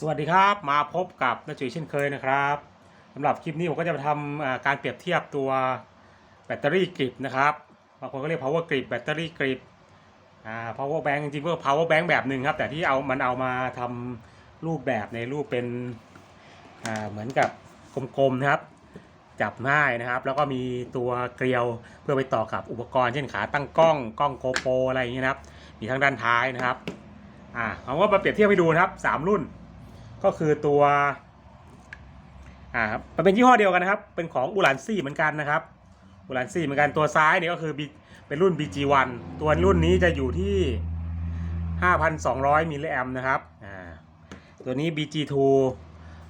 สวัสดีครับมาพบกับนาจุยเช่นเคยนะครับสำหรับคลิปนี้ผมก็จะมาทำการเปรียบเทียบตัวแบตเตอรี่กริปนะครับบางคนก็เรียก power grip แบตเตอรี่กริปอ่า power bank จริงๆก็ power bank แบบหนึ่งครับ แต่ที่เอามันเอามาทำรูปแบบในรูปเป็นอ่าเหมือนกับกลมๆนะครับ จับง่ายนะครับ แล้วก็มีตัวเกลียวเพื่อไปต่อกับอุปกรณ์เช่นขาตั้งกล้องกล้องโกโปรอะไรอย่างนี้นะครับ มีทั้งด้านท้ายนะครับอ่าผมก็มาเปรียบเทียบให้ดูนะครับสามรุ่น ก็คือตัวอ่าครับมันเป็นยี่ห้อเดียวกันนะครับ เป็นของอูหลานซี่เหมือนกันนะครับอูหลานซี่เหมือนกันตัวซ้ายเนี่ยก็คือเป็นรุ่น BG1 ตัวรุ่นนี้จะอยู่ที่ 5,200 มิลลิแอมนะครับอ่าตัวนี้ BG2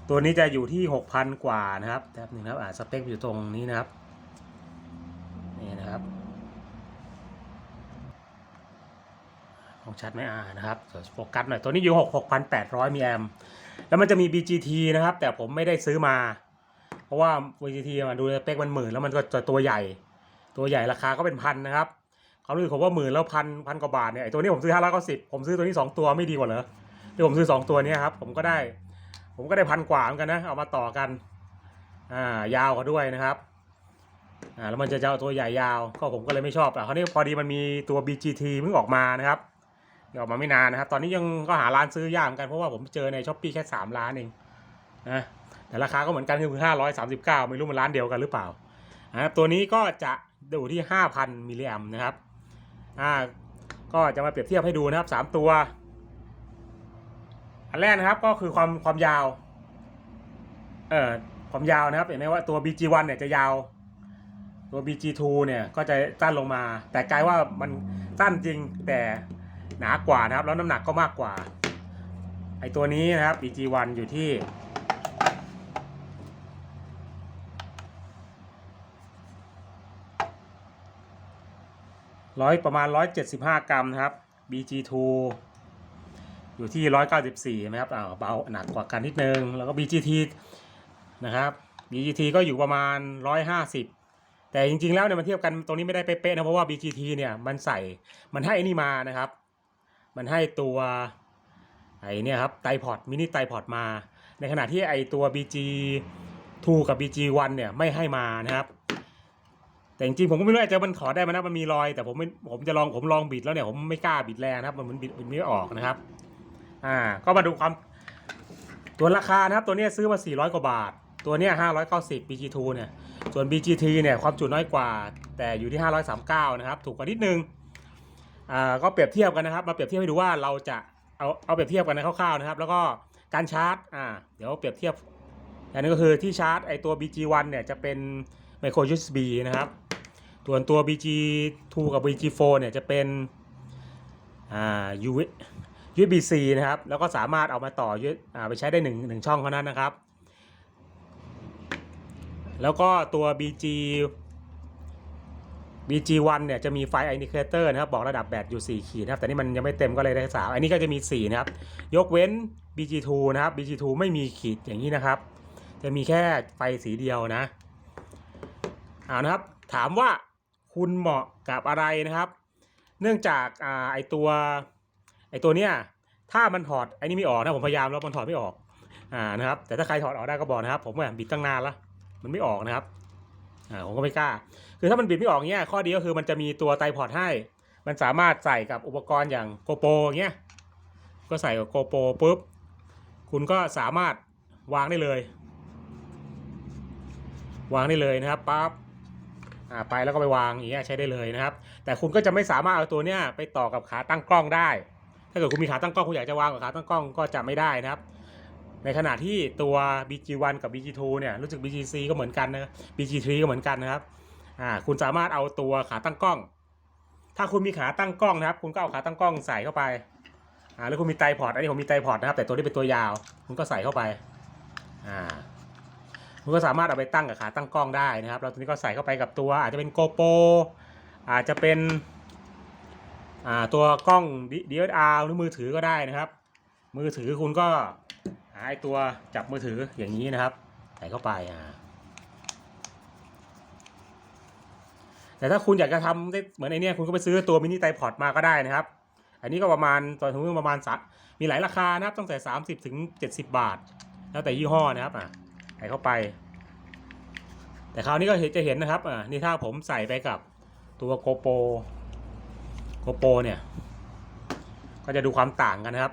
ตัวนี้จะอยู่ที่ 6,000 กว่านะครับแป๊บนึงนะครับอ่าสเปคอยู่ตรงนี้นะครับนี่นะครับมองชัดไหมอ่านะครับโฟกัสหน่อยตัวนี้อยู่ 6 6,800มิลลิแอม แล้วมันจะมี BGT นะครับ แต่ผมไม่ได้ซื้อมา เพราะว่า BGT มันดูสเปคมันหมื่นแล้วมันก็จะตัวใหญ่ ตัวใหญ่ราคาก็เป็นพันนะครับเขารู้สึกผมว่าหมื่นแล้วพันพันกว่าบาทเนี่ยไอตัวนี้ผมซื้อห้าร้อยเก้าสิบผมซื้อตัวนี้สองตัวไม่ดีกว่าเหรอที่ผมซื้อสองตัวนี้ครับผมก็ได้ ผมก็ได้พันกว่าเหมือนกันนะเอามาต่อกันอ่ายาวกว่าด้วยนะครับอ่าแล้วมันจะจะเอาตัวใหญ่ยาว ก็ผมก็เลยไม่ชอบอะคราวนี้พอดีมันมีตัว BGT เพิ่งออกมานะครับ ออกมาไม่นานนะครับ ตอนนี้ยังก็หาร้านซื้อยากเหมือนกันเพราะว่าผมเจอในช้อปปี้แค่สามร้านเองนะแต่ราคาก็เหมือนกันคือห้าร้อยสามสิบเก้าไม่รู้มันร้านเดียวกันหรือเปล่านะครับตัวนี้ก็จะอยู่ที่ห้าพันมิลลิแอมนะครับอ่าก็จะมาเปรียบเทียบให้ดูนะครับสามตัว อันแรกนะครับก็คือความความยาวเอ่อความยาวนะครับเห็นไหมว่าตัว BG1 เนี่ยจะยาวตัว BG2 เนี่ยก็จะสั้นลงมา แต่กลายว่ามันสั้นจริงแต่ หนากว่านะครับ แล้วน้ำหนักก็มากกว่า ไอตัวนี้นะครับ BG1 อยู่ที่ร้อยประมาณ 175 กรัมนะครับ BG2 อยู่ที่ 194นะครับอ่าเบาหนักกว่ากันนิดนึง แล้วก็ BGT นะครับ BGT ก็อยู่ประมาณ 150 แต่จริงๆแล้วเนี่ยมันเทียบกันตรงนี้ไม่ได้เป๊ะๆนะเพราะว่า BGT เนี่ยมันใส่มันให้ไอ้นี่มานะครับ มันให้ตัวไอ้เนี่ยครับไตพอดมินิไตพอดมา ในขณะที่ไอตัว BG2 กับ BG1 เนี่ยไม่ให้มานะครับ แต่จริงๆผมก็ไม่รู้อาจจะมันถอได้ไหมนะมันมีรอย แต่ผมไม่ผมจะลองผมลองบิดแล้วเนี่ยผมไม่กล้าบิดแรงนะครับ มันมันบิดมันไม่ออกนะครับ อ่า ก็มาดูความ ตัวราคานะครับ ตัวเนี้ยซื้อมา 400 กว่าบาท ตัวเนี้ย590 BG2 เนี่ย ส่วน BGT เนี่ยความจุน้อยกว่า แต่อยู่ที่ 539 นะครับ ถูกกว่านิดนึง อ่าก็เปรียบเทียบกันนะครับ มาเปรียบเทียบให้ดูว่าเราจะเอาเอาเปรียบเทียบกันในคร่าวๆนะครับ แล้วก็การชาร์จอ่าเดี๋ยวเปรียบเทียบอันนี้ก็คือที่ชาร์จไอตัว BG1 เนี่ยจะเป็น micro USB นะครับส่วนตัว BG2 กับ BG4 เนี่ยจะเป็นอ่า USB-C นะครับ แล้วก็สามารถเอามาต่อ USB อ่าไปใช้ได้หนึ่งหนึ่งช่องเท่านั้นนะครับ แล้วก็ตัว BG BG1 เนี่ยจะมีไฟอินดิเคเตอร์นะครับบอกระดับแบตอยู่ 4 ขีดนะครับ แต่นี่มันยังไม่เต็มก็เลยได้สามอันนี้ก็จะมี 4 นะครับ ยกเว้น BG2 นะครับ BG2 ไม่มีขีดอย่างนี้นะครับ จะมีแค่ไฟสีเดียวนะเอานะครับ ถามว่าคุณเหมาะกับอะไรนะครับ เนื่องจากอ่าไอตัวไอตัวเนี้ยถ้ามันถอดไอ้นี่ไม่ออกนะผมพยายามแล้วมันถอดไม่ออกอ่านะครับแต่ถ้าใครถอดออกได้ก็บอกนะครับ ผมว่าบิดตั้งนานแล้วมันไม่ออกนะครับ อ่าผมก็ไม่กล้า คือถ้ามันบิดไม่ออกเนี้ยข้อดีก็คือมันจะมีตัวไตรพอร์ตให้ มันสามารถใส่กับอุปกรณ์อย่างโกโปรเงี้ยก็ใส่กับโกโปรปุ๊บคุณก็สามารถวางได้เลย วางได้เลยนะครับปั๊บอ่าไปแล้วก็ไปวางอย่างเงี้ยใช้ได้เลยนะครับ แต่คุณก็จะไม่สามารถเอาตัวเนี้ยไปต่อกับขาตั้งกล้องได้ ถ้าเกิดคุณมีขาตั้งกล้องคุณอยากจะวางกับขาตั้งกล้องก็จะไม่ได้นะครับ ในขณะที่ตัว BG1 กับ BG2 เนี่ยรู้สึก BGC ก็เหมือนกันนะ BG3 ก็เหมือนกันนะครับอ่าคุณสามารถเอาตัวขาตั้งกล้อง ถ้าคุณมีขาตั้งกล้องนะครับ คุณก็เอาขาตั้งกล้องใส่เข้าไปอ่าแล้วคุณมีไตพอร์ตอันนี้ผมมีไตพอร์ตนะครับ แต่ตัวนี้เป็นตัวยาว คุณก็ใส่เข้าไปอ่าคุณก็สามารถเอาไปตั้งกับขาตั้งกล้องได้นะครับแล้วตัวนี้ก็ใส่เข้าไปกับตัว อาจจะเป็นโกโปรอาจจะเป็นตัวกล้อง DSLR หรือมือถือก็ได้นะครับ มือถือคุณก็ หาไอ้ตัวจับมือถืออย่างนี้นะครับ ใส่เข้าไปอ่าแต่ถ้าคุณอยากจะทำได้เหมือนไอเนี้ยคุณก็ไปซื้อตัวมินิไตรพอร์ตมาก็ได้นะครับ อันนี้ก็ประมาณตอนถึงประมาณสักมีหลายราคานะครับตั้งแต่ 30 ถึง 70 บาท แล้วแต่ยี่ห้อนะครับอะใส่เข้าไป แต่คราวนี้ก็เห็นจะเห็นนะครับอ่านี่ถ้าผมใส่ไปกับตัวโกโปโกโปเนี่ย ก็จะดูความต่างกันนะครับ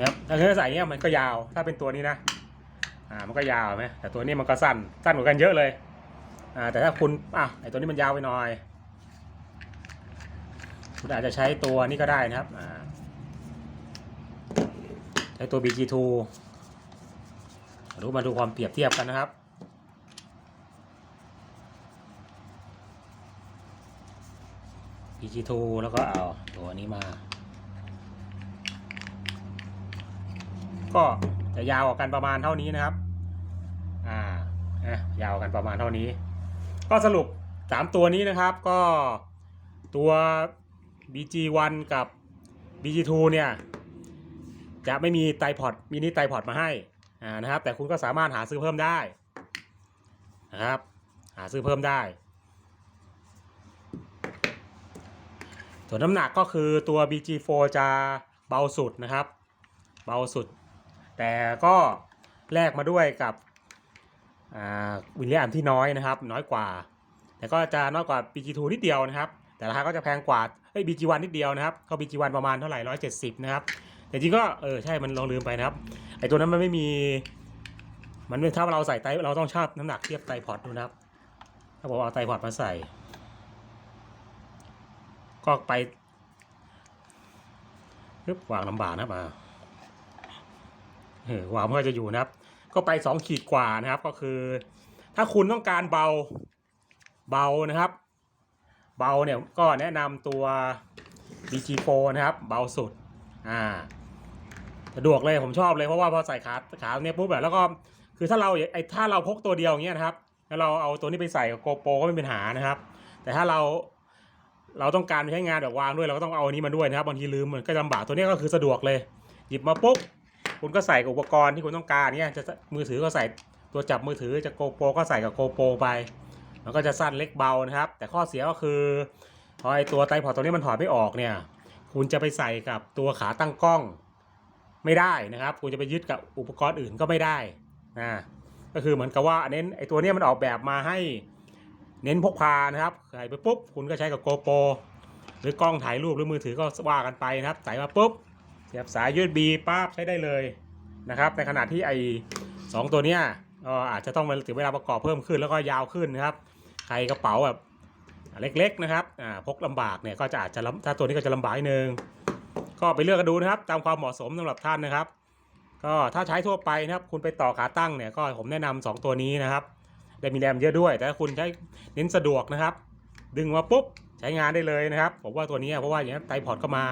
นะครับถ้าเกิดใส่เงี้ยมันก็ยาว ถ้าเป็นตัวนี้นะ อ่า มันก็ยาวไหมแต่ตัวนี้มันก็สั้น สั้นกว่ากันเยอะเลย อ่า แต่ถ้าคุณอะไอตัวนี้มันยาวไปหน่อย คุณอาจจะใช้ตัวนี้ก็ได้นะครับ อ่า ใช้ตัว BG2 รู้มาดูความเปรียบเทียบกันนะครับ BG2 แล้วก็เอาตัวนี้มา ก็จะยาวกว่ากันประมาณเท่านี้นะครับ อ่านะยาวกันประมาณเท่านี้ ก็สรุป 3 ตัวนี้นะครับ ก็ตัว BG1 กับ BG2 เนี่ย จะไม่มีไตพอดมินิไตพอดมาให้อ่านะครับ แต่คุณก็สามารถหาซื้อเพิ่มได้นะครับ หาซื้อเพิ่มได้ ส่วนน้ำหนักก็คือตัว BG4 จะเบาสุดนะครับ เบาสุด แต่ก็แลกมาด้วยกับวิลเลียมที่น้อยนะครับ น้อยกว่า แต่ก็จะน้อยกว่า BG2 นิดเดียวนะครับ แต่ราคาก็จะแพงกว่าเอ้ย BG1 นิดเดียวนะครับก็ BG1 ประมาณเท่าไหร่170นะครับแต่จริงก็เออใช่มันเราลืมไปนะครับไอตัวนั้นมันไม่มี มันถ้าเราใส่ไตเราต้องชอบน้ำหนักเทียบไตพอดดูนะครับ ถ้าผมเอาไตพอดมาใส่ ก็ไปปึ๊บวางลำบากนะครับ อ่าเออวางมันก็จะอยู่นะครับ ก็ไปสองขีดกว่านะครับ ก็คือ ถ้าคุณต้องการเบาเบานะครับ เบาเนี่ยก็แนะนำตัว BG4 นะครับ เบาสุดอ่าสะดวกเลยผมชอบเลยเพราะว่าพอใส่ขาขาเนี่ยปุ๊บแบบแล้วก็คือถ้าเราไอ้ถ้าเราพกตัวเดียวอย่างเงี้ยนะครับ แล้วเราเอาตัวนี้ไปใส่กับโกโปก็ไม่เป็นปัญหานะครับ แต่ถ้าเราเราต้องการใช้งานแบบวางด้วยเราก็ต้องเอาอันนี้มาด้วยนะครับบางทีลืมมันก็ลำบากตัวนี้ก็คือสะดวกเลย หยิบมาปุ๊บ คุณก็ใส่อุปกรณ์ที่คุณต้องการเนี่ยจะมือถือก็ใส่ตัวจับมือถือจะโกโปก็ใส่กับโกโปไป มันก็จะสั้นเล็กเบานะครับ แต่ข้อเสียก็คือพอไอตัวไตพอตตัวนี้มันถอดไม่ออกเนี่ยคุณจะไปใส่กับตัวขาตั้งกล้องไม่ได้นะครับ คุณจะไปยึดกับอุปกรณ์อื่นก็ไม่ได้นะก็คือเหมือนกับว่าเน้นไอตัวนี้มันออกแบบมาให้เน้นพกพานะครับใส่ไปปุ๊บคุณก็ใช้กับโกโปรหรือกล้องถ่ายรูปหรือมือถือก็ว่ากันไปนะครับ ใส่มาปุ๊บ เสียบสาย USB ปั๊บใช้ได้เลยนะครับในขณะที่ไอสองตัวเนี้ยก็อาจจะต้องมาถึงเวลาประกอบเพิ่มขึ้นแล้วก็ยาวขึ้นนะครับใครกระเป๋าแบบเล็กๆนะครับอ่าพกลำบากเนี่ยก็จะอาจจะลำถ้าตัวนี้ก็จะลำบากนิดนึงก็ไปเลือกกันดูนะครับ ตามความเหมาะสมสำหรับท่านนะครับ ก็ถ้าใช้ทั่วไปนะครับ คุณไปต่อขาตั้งเนี่ยก็ผมแนะนำสองตัวนี้นะครับได้มีแรมเยอะด้วย แต่ถ้าคุณใช้เน้นสะดวกนะครับ ดึงมาปุ๊บใช้งานได้เลยนะครับผมว่าตัวนี้เพราะว่าอย่างนี้ไตพอร์ตก็มา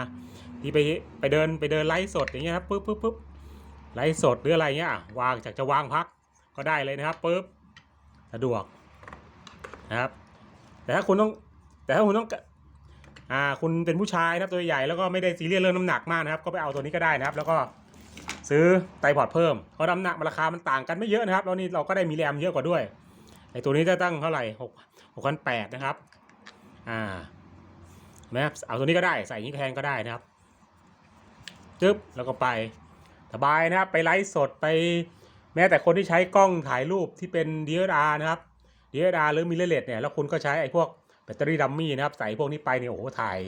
ที่ไปไปเดินไปเดินไลฟ์สดอย่างเงี้ยครับปุ๊บปุ๊บปุ๊บไลฟ์สดหรืออะไรเงี้ยวางจากจะวางพักก็ได้เลยนะครับปุ๊บสะดวกนะครับ แต่ถ้าคุณต้องแต่ถ้าคุณต้องอ่าคุณเป็นผู้ชายนะครับตัวใหญ่แล้วก็ไม่ได้ซีเรียสเรื่องน้ำหนักมากนะครับ ก็ไปเอาตัวนี้ก็ได้นะครับ แล้วก็ซื้อไตพอร์ตเพิ่มเพราะน้ำหนักราคามันต่างกันไม่เยอะนะครับแล้วนี่เราก็ได้มีแรมเยอะกว่าด้วยไอตัวนี้จะตั้งเท่าไหร่หกหกพันแปดนะครับ อ่านะครับเอาตัวนี้ก็ได้ใส่อย่างนี้แทนก็ได้นะครับ จึ๊บแล้วก็ไป สบายนะครับ ไปไลฟ์สดไป แม้แต่คนที่ใช้กล้องถ่ายรูปที่เป็น DSLR นะครับ DSLR หรือมิเรเลสเนี่ยแล้วคุณก็ใช้ไอ้พวกแบตเตอรี่ดัมมี่นะครับ ใส่พวกนี้ไปเนี่ยโอ้โหถ่าย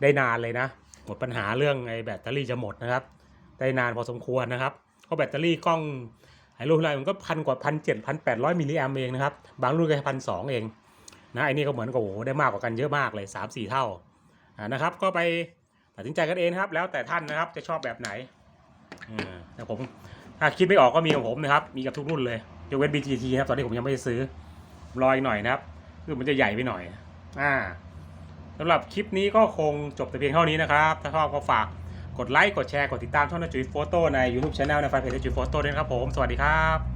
ได้นานเลยนะ หมดปัญหาเรื่องไอ้แบตเตอรี่จะหมดนะครับ ได้นานพอสมควรนะครับก็แบตเตอรี่กล้องถ่ายรูปอะไรมันก็พันกว่าพันเจ็ดพันแปดร้อยมิลลิแอมเองนะครับ บางรุ่นก็แค่พันสองเองนะไอ้นี่ก็เหมือนกับโอ้โหได้มากกว่ากันเยอะมากเลยสามสี่เท่านะครับก็ไป ตัดสินใจกันเองนะครับ แล้วแต่ท่านนะครับจะชอบแบบไหนแต่ผมถ้าคิดไม่ออกก็มีของผมนะครับ มีกับทุกรุ่นเลยยกเว้น BGT นะครับตอนนี้ผมยังไม่ได้ซื้อรออีกหน่อยนะครับคือมันจะใหญ่ไปหน่อยอ่าสำหรับคลิปนี้ก็คงจบแต่เพียงเท่านี้นะครับ ถ้าชอบก็ฝากกดไลค์ กดแชร์ กดติดตามช่องนจุยโฟโต้ใน YouTube Channel ในแฟนเพจนจุยโฟโต้ด้วยครับผม สวัสดีครับ